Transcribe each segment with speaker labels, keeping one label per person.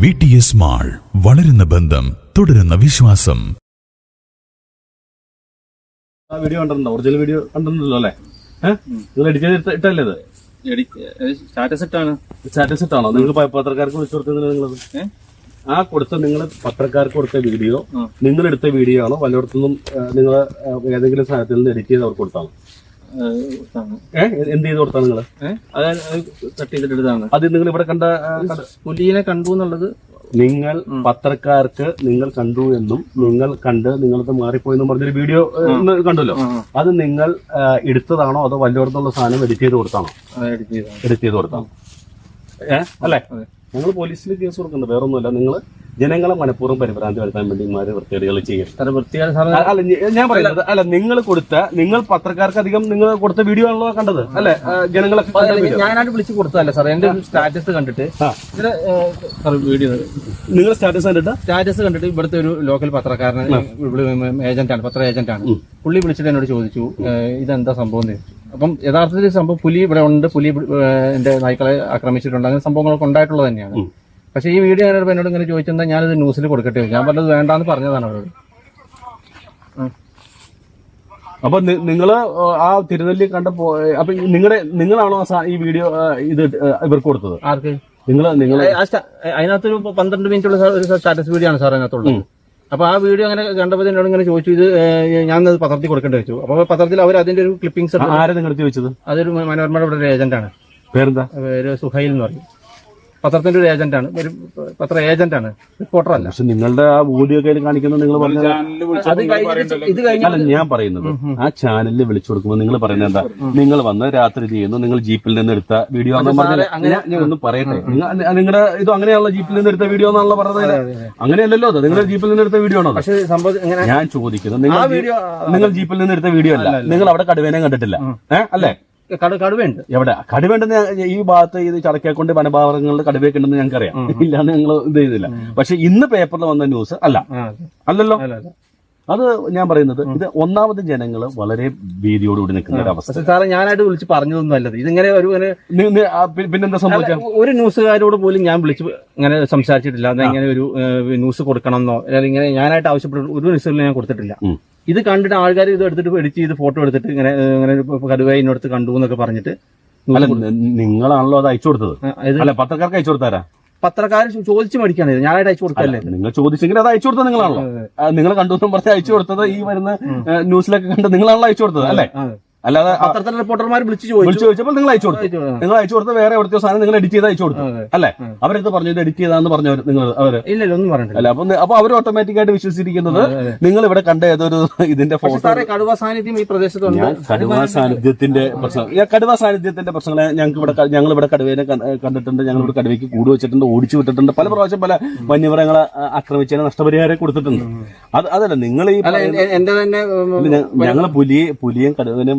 Speaker 1: V T S mall വളരുന്ന ബന്ധം തുടരുന്ന വിശ്വാസം.
Speaker 2: ആ വീഡിയോ കണ്ടിട്ടുണ്ടോ? ഒറിജിനൽ വീഡിയോ കണ്ടിട്ടുണ്ടല്ലോ അല്ലേ? നിങ്ങൾ എഡിറ്റ് ഇട്ടല്ലേ
Speaker 3: സ്റ്റാറ്റസ് ഇട്ടാണ്.
Speaker 2: സ്റ്റാറ്റസ് ഇട്ടാണോ? നിങ്ങൾ പത്രക്കാർക്ക് വിളിച്ചു കൊടുത്തത് നിങ്ങളത് ആ കൊടുത്ത നിങ്ങൾ പത്രക്കാർക്ക് കൊടുത്ത വീഡിയോ
Speaker 3: നിങ്ങളെടുത്ത
Speaker 2: നിങ്ങൾ എടുത്ത വീഡിയോ ആണോ? വല്ലയിടത്തുനിന്നും നിങ്ങൾ ഏതെങ്കിലും സ്ഥലത്തിൽ നിന്ന് എഡിറ്റ് ചെയ്ത് അവർക്ക് കൊടുത്താണോ? എന്ത് ചെയ്ത് കൊടുത്താണ് നിങ്ങൾ
Speaker 3: അത് കട്ട് ചെയ്തിട്ടെടുത്താണ്
Speaker 2: അത് നിങ്ങൾ ഇവിടെ കണ്ട
Speaker 3: പുലിയെ കണ്ടു എന്നുള്ളത്
Speaker 2: നിങ്ങൾ പത്രക്കാർക്ക് നിങ്ങൾ കണ്ടു എന്നും നിങ്ങൾ കണ്ട് നിങ്ങളത് മാറിപ്പോയെന്നും പറഞ്ഞൊരു വീഡിയോ കണ്ടല്ലോ? അത് നിങ്ങൾ എടുത്തതാണോ അതോ വല്ലയിടത്തുള്ള സാധനം എഡിറ്റ് ചെയ്ത് കൊടുത്താണോ?
Speaker 3: എഡിറ്റ്
Speaker 2: ചെയ്ത് കൊടുത്താണോ? ഏഹ് അല്ലേ? ഞങ്ങൾ പോലീസിൽ കേസ് കൊടുക്കുന്നുണ്ട്. വേറൊന്നുമല്ല. നിങ്ങൾ ജനങ്ങളെ മനഃപൂർവം പരിഭ്രാന്തി വരുത്താൻ വേണ്ടി ഇമാര് വൃത്തികേടുകൾ ചെയ്യും. അല്ല ഞാൻ പറയുന്നത് അല്ല. നിങ്ങൾ കൊടുത്ത നിങ്ങൾ പത്രക്കാർക്ക് അധികം നിങ്ങൾ കൊടുത്ത വീഡിയോ ആണല്ലോ കണ്ടത് അല്ലെ? ജനങ്ങളെ.
Speaker 3: ഞാനായിട്ട് വിളിച്ച് കൊടുത്തതല്ല സാർ എന്റെ സ്റ്റാറ്റസ് കണ്ടിട്ട് വീഡിയോ
Speaker 2: നിങ്ങൾ സ്റ്റാറ്റസ് കണ്ടിട്ട്?
Speaker 3: സ്റ്റാറ്റസ് കണ്ടിട്ട് ഇവിടുത്തെ ഒരു ലോക്കൽ പത്രക്കാരൻ ഏജന്റാണ് പത്ര ഏജന്റാണ് പുള്ളി വിളിച്ചിട്ട് എന്നോട് ചോദിച്ചു ഇതെന്താ സംഭവം എന്ന് അപ്പം യഥാർത്ഥത്തിൽ സംഭവം പുലി ഇവിടെ ഉണ്ട് പുലി എന്റെ നായ്ക്കളെ ആക്രമിച്ചിട്ടുണ്ട് അങ്ങനെ സംഭവങ്ങളൊക്കെ ഉണ്ടായിട്ടുള്ളത് തന്നെയാണ്. പക്ഷേ ഈ വീഡിയോ ഞാനപ്പോൾ എന്നോട് ഇങ്ങനെ ചോദിച്ചെന്താ ഞാനിത് ന്യൂസിൽ കൊടുക്കട്ടെ ഞാൻ പറഞ്ഞത് വേണ്ടാന്ന് പറഞ്ഞതാണ് അവരോട്.
Speaker 2: അപ്പൊ നിങ്ങൾ ആ തിരുനെല്ലി കണ്ട അപ്പൊ നിങ്ങളുടെ നിങ്ങളാണോ ഈ വീഡിയോ ഇത് ഇവർക്ക് കൊടുത്തത്?
Speaker 3: ആർക്ക്?
Speaker 2: നിങ്ങൾ നിങ്ങൾ
Speaker 3: അതിനകത്തൊരു പന്ത്രണ്ട് മിനിറ്റ് ഉള്ള ഒരു സ്റ്റാറ്റസ് വീഡിയോ ആണ് സാർ അതിനകത്തുള്ളത്. അപ്പൊ ആ വീഡിയോ അങ്ങനെ കണ്ടപ്പോൾ എന്നോട് ഇങ്ങനെ ചോദിച്ചു ഇത് ഞാൻ അത് പത്രത്തിൽ കൊടുക്കേണ്ടി വെച്ചു. അപ്പൊ പത്രത്തിൽ അവർ അതിന്റെ ഒരു ക്ലിപ്പിംഗ്സ്
Speaker 2: ആരെ നിങ്ങൾ ചോദിച്ചത്?
Speaker 3: അതൊരു മനോരമയുടെ ഏജന്റാണ്. ഒരു ഏജന്റ് ആണ്
Speaker 2: പേരെന്താ?
Speaker 3: പേര് സുഹൈൽ എന്ന് പറയും. പത്രത്തിന്റെ ഒരു ഏജന്റാണ്. ആണ് ഒരു പത്ര ഏജന്റാണ്. ആണ് റിപ്പോർട്ടർ അല്ല
Speaker 2: പക്ഷെ നിങ്ങളുടെ ആ വീഡിയോ കയ്യിൽ കാണിക്കുന്നത് നിങ്ങൾ പറഞ്ഞത്
Speaker 3: അത് കഴിഞ്ഞിട്ട് ഇത് കഴിഞ്ഞ
Speaker 2: അല്ല ഞാൻ പറയുന്നത് ആ ചാനലിൽ വിളിച്ചു കൊടുക്കുമ്പോൾ നിങ്ങൾ പറയുന്നത് എന്താ? നിങ്ങൾ വന്ന് രാത്രി ചെയ്യുന്നു നിങ്ങൾ ജീപ്പിൽ നിന്ന് എടുത്ത വീഡിയോ ആണെന്ന് പറഞ്ഞില്ല? ഞാൻ ഞാൻ ഒന്ന് പറയട്ടെ. നിങ്ങളുടെ ഇത് അങ്ങനെയാണല്ലോ ജീപ്പിൽ നിന്ന് എടുത്ത വീഡിയോ എന്നാണല്ലോ പറഞ്ഞത്? അങ്ങനെയല്ലല്ലോ അത്. നിങ്ങളുടെ ജീപ്പിൽ നിന്ന് എടുത്ത വീഡിയോ ആണോ അത്?
Speaker 3: പക്ഷെ സംഭവം ഇങ്ങനെ
Speaker 2: ഞാൻ ചോദിക്കുന്നത് നിങ്ങൾ ജീ-
Speaker 3: വീഡിയോ
Speaker 2: നിങ്ങൾ ജീപ്പിൽ നിന്ന് എടുത്ത വീഡിയോ അല്ല. നിങ്ങൾ അവിടെ കടുവേനെ കണ്ടിട്ടില്ല. ഏഹ് അല്ലേ?
Speaker 3: കടുവയുണ്ട്.
Speaker 2: എവിടെ? കടുവേണ്ടെന്ന് ഞാൻ- ഈ ഭാഗത്ത് ഇത് ചടക്കേക്കൊണ്ട് വനഭാഗങ്ങളിൽ കടുവയൊക്കെ ഉണ്ടെന്ന് ഞങ്ങൾക്കറിയാം ഇല്ലാന്ന് ഞങ്ങൾ ഇത് ചെയ്തില്ല. പക്ഷെ ഇന്ന് പേപ്പറിൽ വന്ന ന്യൂസ് അല്ല. അല്ലല്ലോ?
Speaker 3: അല്ല, അല്ല.
Speaker 2: അത് ഞാൻ പറയുന്നത് ഇത് ഒന്നാമത് ജനങ്ങൾ വളരെ ഭീതിയോടുകൂടി നിൽക്കുന്ന ഒരു അവസ്ഥ
Speaker 3: സാറേ ഞാനായിട്ട് വിളിച്ച് പറഞ്ഞതൊന്നും അല്ലത്. ഇതിങ്ങനെ ഒരു
Speaker 2: പിന്നെന്താ സംഭവിച്ച?
Speaker 3: ഒരു ന്യൂസുകാരോട് പോലും ഞാൻ വിളിച്ച് ഇങ്ങനെ സംസാരിച്ചിട്ടില്ല. അത് ഇങ്ങനെ ഒരു ന്യൂസ് ന്യൂസ് കൊടുക്കണമെന്നോ അല്ലെങ്കിൽ ഇങ്ങനെ ഞാനായിട്ട് ആവശ്യപ്പെട്ട ഒരു ന്യൂസുകളും ഞാൻ കൊടുത്തിട്ടില്ല. ഇത് കണ്ടിട്ട് ആൾക്കാർ ഇത് എടുത്തിട്ട് എഡിറ്റ് ചെയ്ത് ഫോട്ടോ എടുത്തിട്ട് ഇങ്ങനെ ഇങ്ങനെ കടുവായി ഇന്നടുത്ത് കണ്ടു എന്നൊക്കെ പറഞ്ഞിട്ട്
Speaker 2: അല്ല നിങ്ങളാണല്ലോ അത് അയച്ചു കൊടുത്തത്. അല്ല പത്രക്കാർക്ക് അയച്ചു കൊടുത്താരാ?
Speaker 3: പത്രക്കാർ ചോദിച്ചു മേടിക്കാണ് ഇത്. ഞാനായിട്ട് അയച്ചു കൊടുത്തല്ലേ
Speaker 2: നിങ്ങൾ ചോദിച്ചെങ്കിൽ അത് അയച്ചു കൊടുത്തത് നിങ്ങളാണല്ലോ. നിങ്ങൾ കണ്ടു പറഞ്ഞ് അയച്ചു കൊടുത്തത് ഈ വരുന്ന ന്യൂസിലൊക്കെ കണ്ട് നിങ്ങളാണല്ലോ അയച്ചു കൊടുത്തത് അല്ലേ. അല്ലാതെ
Speaker 3: പത്രത്തിലെ റിപ്പോർട്ടർമാർ വിളിച്ചു
Speaker 2: വിളിച്ചു
Speaker 3: ചോദിച്ചു.
Speaker 2: ചോദിച്ചപ്പോൾ നിങ്ങൾ അയച്ചു കൊടുത്തു. നിങ്ങൾ അയച്ചു കൊടുത്ത വേറെ എവിടുത്തെ സാധനം നിങ്ങൾ എഡിറ്റ് ചെയ്ത് അയച്ചു കൊടുത്തു. അല്ലേ? അവരെടുത്ത് പറഞ്ഞു ഇത് എഡിറ്റ് ചെയ്താന്ന് പറഞ്ഞു നിങ്ങൾ അവർ
Speaker 3: ഇല്ല ഒന്നും പറഞ്ഞില്ല
Speaker 2: അല്ല അപ്പൊ അപ്പൊ അവർ ഓട്ടോമാറ്റിക് ആയിട്ട് വിശ്വസിച്ചിരിക്കുന്നത് നിങ്ങൾ ഇവിടെ കണ്ട ഏതൊരു ഇതിന്റെ ഫോട്ടോ
Speaker 3: സാറേ കടുവ സാന്നിധ്യം ഈ പ്രദേശത്തുണ്ട്.
Speaker 2: കടുവ സാന്നിധ്യത്തിന്റെ പ്രശ്നം ഞാൻ കടുവ സാന്നിധ്യത്തിന്റെ പ്രശ്നങ്ങളെ ഞങ്ങൾക്ക് ഇവിടെ ഞങ്ങൾ ഇവിടെ കടുവേനെ കണ്ടിട്ടുണ്ട്. ഞങ്ങൾ ഇവിടെ കടുവയ്ക്ക് കൂട് വെച്ചിട്ടുണ്ട് ഓടിച്ചു വിട്ടിട്ടുണ്ട്. പല പ്രാവശ്യം പല വന്യമൃഗങ്ങളെ ആക്രമിച്ചതിന് നഷ്ടപരിഹാരം കൊടുത്തിട്ടുണ്ട്. അത് അതല്ല നിങ്ങൾ ഈ
Speaker 3: എന്റെ തന്നെ
Speaker 2: ഞങ്ങൾ പുലിയെ പുലിയും കടുവനെയും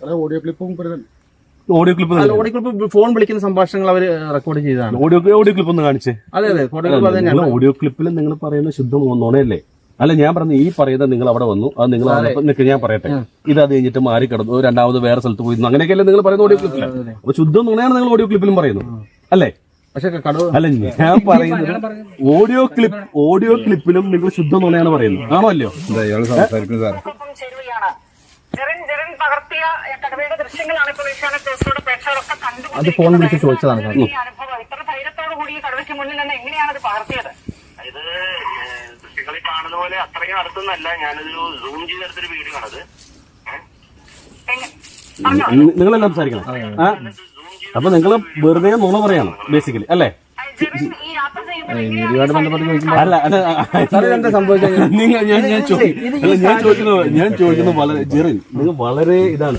Speaker 4: audio ക്ലിപ്പും
Speaker 2: audio clip
Speaker 3: audio clip phone വിളിക്കുന്ന സംഭാഷണങ്ങൾ അവർ റെക്കോർഡ് ചെയ്തതാണ്.
Speaker 2: ഓഡിയോ ഓഡിയോ ക്ലിപ്പ് ഒന്ന് കാണിച്ചേ.
Speaker 3: അതെ അതെ
Speaker 2: നിങ്ങൾ ഓഡിയോ ക്ലിപ്പിൽ നിങ്ങൾ പറയുന്ന ശുദ്ധം ഒന്നോണല്ലേ അല്ല ഞാൻ പറഞ്ഞ ഈ പറയുന്നത് നിങ്ങൾ അവിടെ വന്നു അത് നിങ്ങൾ നിൽക്ക് ഞാൻ പറയട്ടെ. ഇത് അത് കഴിഞ്ഞിട്ട് മാറി കിടന്നു രണ്ടാമത് വേറെ സ്ഥലത്ത് പോയി. അങ്ങനെയൊക്കെയല്ലേ നിങ്ങൾ പറയുന്ന ഓഡിയോ ക്ലിപ്പിൽ അപ്പൊ ശുദ്ധം നുണയാണ് നിങ്ങൾ ഓഡിയോ ക്ലിപ്പിലും പറയുന്നു അല്ലേ? അല്ല ഞാൻ പറയുന്നത് ഓഡിയോ ക്ലിപ്പ് ഓഡിയോ ക്ലിപ്പിലും നിങ്ങൾ ശുദ്ധം നുണയാണ് പറയുന്നത്. ആണോ അല്ലയോ
Speaker 4: സംസാരിക്കുന്നു സാറേ
Speaker 5: ഒപ്പം ചേരുകയാണ് ജെറിൻ ജെറിൻ പകർത്തിയ ദൃശ്യങ്ങളാണ് ഇപ്പോൾ പ്രേക്ഷകരൊക്കെ
Speaker 3: അത് ഫോൺ വിളിച്ച് ചോദിച്ചതാണ്.
Speaker 5: ഈ അനുഭവം ഇത്ര ധൈര്യത്തോടു കൂടി ഈ കടുവയ്ക്ക് മുന്നിൽ നിന്ന് എങ്ങനെയാണ് അത് പകർത്തിയത്
Speaker 6: ഇത് ദൃശ്യങ്ങളിൽ കാണുന്ന പോലെ അത്രയും അടുത്തൊന്നല്ല. ഞാനൊരു സൂം ചെയ്തെടുത്തൊരു വീഡിയോ ആണത്
Speaker 2: നിങ്ങളെല്ലാം സംസാരിക്കണം. ആ അപ്പൊ നിങ്ങൾ വെറുതെ നുണ പറയാണ് ബേസിക്കലി അല്ലേ?
Speaker 3: ബന്ധപ്പെട്ട് ചോദിക്കുമ്പോൾ
Speaker 2: അല്ല
Speaker 3: എന്താ സംഭവിച്ചത്?
Speaker 2: നിങ്ങൾ ഞാൻ ഞാൻ ചോദിക്കുന്നത് ഞാൻ ചോദിക്കുന്നത് വളരെ ജെറിൻ നിങ്ങൾ വളരെ ഇതാണ്.